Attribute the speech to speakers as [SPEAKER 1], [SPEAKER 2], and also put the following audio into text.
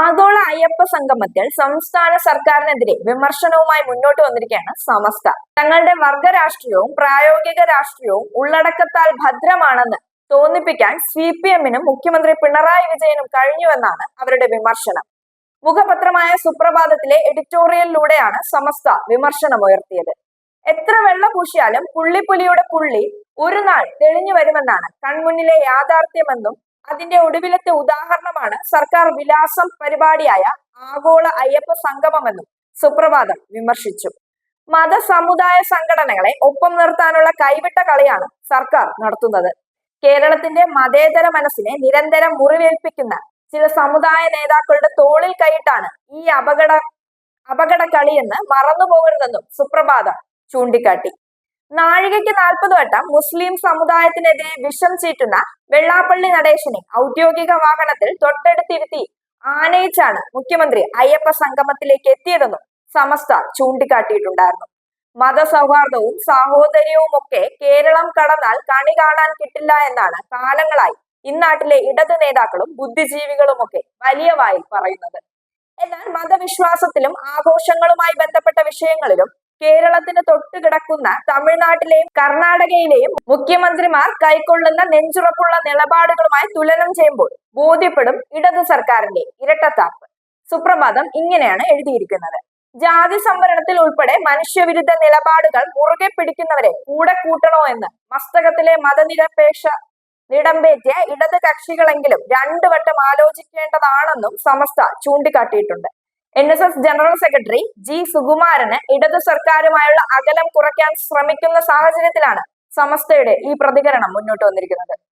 [SPEAKER 1] ആഗോള അയ്യപ്പ സംഗമത്തിൽ സംസ്ഥാന സർക്കാരിനെതിരെ വിമർശനവുമായി മുന്നോട്ട് വന്നിരിക്കുകയാണ് സമസ്ത. തങ്ങളുടെ വർഗ രാഷ്ട്രീയവും പ്രായോഗിക രാഷ്ട്രീയവും ഉള്ളടക്കത്താൽ ഭദ്രമാണെന്ന് തോന്നിപ്പിക്കാൻ സി പി എമ്മിനും മുഖ്യമന്ത്രി പിണറായി വിജയനും കഴിഞ്ഞുവെന്നാണ് അവരുടെ വിമർശനം. മുഖപത്രമായ സുപ്രഭാതത്തിലെ എഡിറ്റോറിയലിലൂടെയാണ് സമസ്ത വിമർശനമുയർത്തിയത്. എത്ര വെള്ള പൂശിയാലും പുള്ളിപ്പുലിയുടെ പുള്ളി ഒരു നാൾ തെളിഞ്ഞു വരുമെന്നാണ് കൺമുന്നിലെ യാഥാർത്ഥ്യമെന്നും അതിന്റെ ഒടുവിലത്തെ ഉദാഹരണമാണ് സർക്കാർ വിലാസം പരിപാടിയായ ആഗോള അയ്യപ്പ സംഗമമെന്നും സുപ്രഭാതം വിമർശിച്ചു. മത സമുദായ സംഘടനകളെ ഒപ്പം നിർത്താനുള്ള കൈവിട്ട കളിയാണ് സർക്കാർ നടത്തുന്നത്. കേരളത്തിന്റെ മതേതര മനസ്സിനെ നിരന്തരം മുറിവേൽപ്പിക്കുന്ന ചില സമുദായ നേതാക്കളുടെ തോളിൽ കൈയിട്ടാണ് ഈ അപകട അപകട കളിയെന്ന് മറന്നുപോകരുതെന്നും സുപ്രഭാതം ചൂണ്ടിക്കാട്ടി. നാഴികയ്ക്ക് നാൽപ്പത് വട്ടം മുസ്ലിം സമുദായത്തിനെതിരെ വിഷം ചീറ്റുന്ന വെള്ളാപ്പള്ളി നടേശനെ ഔദ്യോഗിക വാഹനത്തിൽ തൊട്ടടുത്തിരുത്തി ആനയിച്ചാണ് മുഖ്യമന്ത്രി അയ്യപ്പ സംഗമത്തിലേക്ക് എത്തിയതെന്നും സമസ്ത ചൂണ്ടിക്കാട്ടിയിട്ടുണ്ടായിരുന്നു. മതസൗഹാർദ്ദവും സാഹോദര്യവും ഒക്കെ കേരളം കടന്നാൽ കണി കാണാൻ കിട്ടില്ല എന്നാണ് കാലങ്ങളായി ഇന്നാട്ടിലെ ഇടത് നേതാക്കളും ബുദ്ധിജീവികളും ഒക്കെ വലിയ വായിൽ പറയുന്നത്. എന്നാൽ മതവിശ്വാസത്തിലും ആഘോഷങ്ങളുമായി ബന്ധപ്പെട്ട വിഷയങ്ങളിലും കേരളത്തിന് തൊട്ട് കിടക്കുന്ന തമിഴ്നാട്ടിലെയും കർണാടകയിലെയും മുഖ്യമന്ത്രിമാർ കൈക്കൊള്ളുന്ന നെഞ്ചുറപ്പുള്ള നിലപാടുകളുമായി തുലനം ചെയ്യുമ്പോൾ ബോധ്യപ്പെടും ഇടത് സർക്കാരിന്റെ ഇരട്ടത്താപ്പ്. സുപ്രഭാതം ഇങ്ങനെയാണ് എഴുതിയിരിക്കുന്നത്. ജാതി സംവരണത്തിൽ ഉൾപ്പെടെ മനുഷ്യവിരുദ്ധ നിലപാടുകൾ മുറുകെ പിടിക്കുന്നവരെ കൂടെ കൂട്ടണോ എന്ന് മസ്തകത്തിലെ മതനിരപേക്ഷ നിടമ്പേറ്റിയ ഇടത് കക്ഷികളെങ്കിലും രണ്ടു വട്ടം ആലോചിക്കേണ്ടതാണെന്നും Samastha ചൂണ്ടിക്കാട്ടിയിട്ടുണ്ട്. N S S general secretary G സുകുമാരന് ഇടതു സർക്കാരുമായുള്ള അകലം കുറയ്ക്കാൻ ശ്രമിക്കുന്ന സാഹചര്യത്തിലാണ് സമസ്തയുടെ ഈ പ്രതികരണം മുന്നോട്ട് വന്നിരിക്കുന്നത്.